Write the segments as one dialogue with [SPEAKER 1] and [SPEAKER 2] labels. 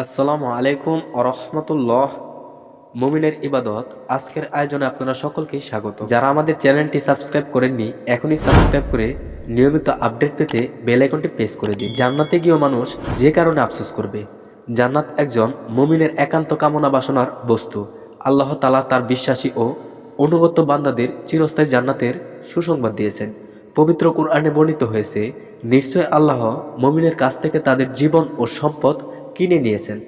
[SPEAKER 1] আসসালামু আলাইকুম আরহামতুল্লাহ মুমিনের ইবাদত। আজকের আয়োজনে আপনারা সকলকে স্বাগত। যারা আমাদের চ্যানেলটি সাবস্ক্রাইব করেননি, এখনই সাবস্ক্রাইব করে নিয়মিত আপডেট পেতে বেল আইকনটি প্রেস করে দিন। জান্নাতে গিয়েও মানুষ যে কারণে আফসোস করবে। জান্নাত একজন মুমিনের একান্ত কামনা বাসনার বস্তু। আল্লাহ তালা তার বিশ্বাসী ও অনুগত বান্দাদের চিরস্থায়ী জান্নাতের সুসংবাদ দিয়েছেন। পবিত্র কোরআনে বর্ণিত হয়েছে, নিশ্চয় আল্লাহ মমিনের কাছ থেকে তাদের জীবন ও সম্পদ কিনে নিয়েছেন।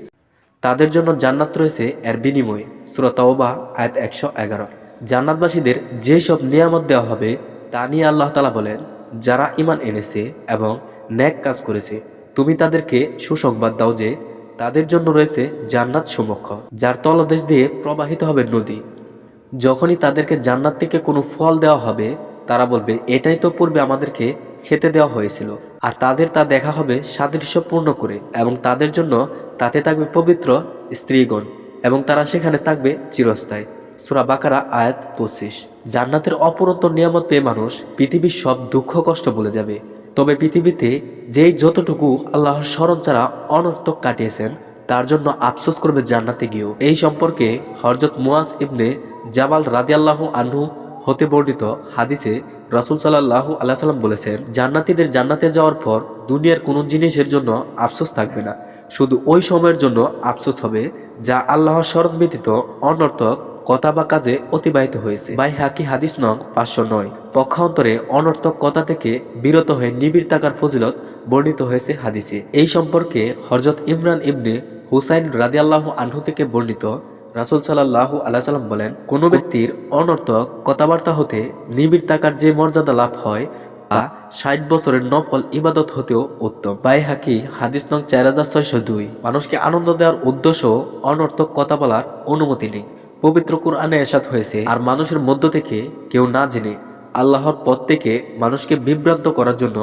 [SPEAKER 1] তাদের জন্য জান্নাত রয়েছে এর বিনিময়ে। শ্রোতাওবা আয়াত একশো এগারো। জান্নাতবাসীদের যেসব নিয়ামত দেওয়া হবে, তা নিয়ে আল্লাহ তালা বলেন, যারা ইমান এনেছে এবং ন্যাক কাজ করেছে, তুমি তাদেরকে সুসংবাদ দাও যে, তাদের জন্য রয়েছে জান্নাত সমক্ষ, যার তলদেশ দিয়ে প্রবাহিত হবে নদী। যখনই তাদেরকে জান্নাত থেকে কোনো ফল দেওয়া হবে, তারা বলবে, এটাই তো পূর্বে আমাদেরকে খেতে দেওয়া হয়েছিল। আর তাদের তা দেখা হবে সাদৃশ্যপূর্ণ করে এবং তাদের জন্য তাতে থাকবে পবিত্র স্ত্রীগণ এবং তারা সেখানে থাকবে চিরস্থায়ী। সুরা বাকারা, আয়াত পঁচিশ। জান্নাতের অপরন্ত নিয়ামত পেয়ে মানুষ পৃথিবীর সব দুঃখ কষ্ট বলে যাবে। তবে পৃথিবীতে যেই যতটুকু আল্লাহর স্মরণ ছাড়া অনর্থক কাটিয়েছেন, তার জন্য আফসোস করবে জান্নাতে গিয়েও। এই সম্পর্কে হরজত মুয়াজ ইবনে জাবাল রাদিয়াল্লাহু আনহু হতে বর্ণিত হাদিসে রাসুল সাল্লাহু আল্লাহ সাল্লাম বলেছেন, জান্নাতীদের জান্নাতে যাওয়ার পর দুনিয়ার কোনো জিনিসের জন্য আফসোস থাকবে না। শুধু ওই সময়ের জন্য আফসোস হবে যা আল্লাহর স্মরণ ব্যতীত অনর্থক কথা বা কাজে অতিবাহিত হয়েছে। বাই হাকি হাদিস নং পাঁচশো নয়। পক্ষান্তরে অনর্থক কথা থেকে বিরত হয়ে নিবিড় থাকার ফজিলত বর্ণিত হয়েছে হাদিসে। এই সম্পর্কে হরজত ইমরান ইবনে হুসাইন রাদিয়াল্লাহু আনহু থেকে বর্ণিত রাসুল সাল্লাহু আল্লাহ সাল্লাম বলেন, কোনো ব্যক্তির অনর্থক কথাবার্তা হতে নিবিড় থাকার যে মর্যাদা লাভ হয়, তা ষাট বছরের নফল ইবাদত হতেও উত্তম। বাই হাকি হাদিস নং চার হাজার ছয়শো দুই। মানুষকে আনন্দ দেওয়ার উদ্দেশ্য অনর্থক কথা বলার অনুমতি নেই। পবিত্র কোরআনে এসাত হয়েছে, আর মানুষের মধ্য থেকে কেউ না জেনে আল্লাহর পথ থেকে মানুষকে বিভ্রান্ত করার জন্য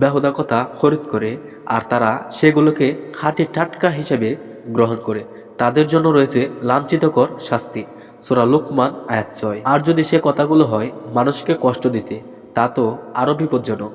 [SPEAKER 1] বেহুদা কথা খরিদ করে, আর তারা সেগুলোকে খাঁটি টাটকা হিসেবে গ্রহণ করে। তাদের জন্য রয়েছে লাঞ্ছিতকর শাস্তি। সোরা লুকমান, আয়াত ছয়। আর যদি সে কথাগুলো হয়, মানুষকে কষ্ট দিতে, তা তো আরও বিপজ্জনক।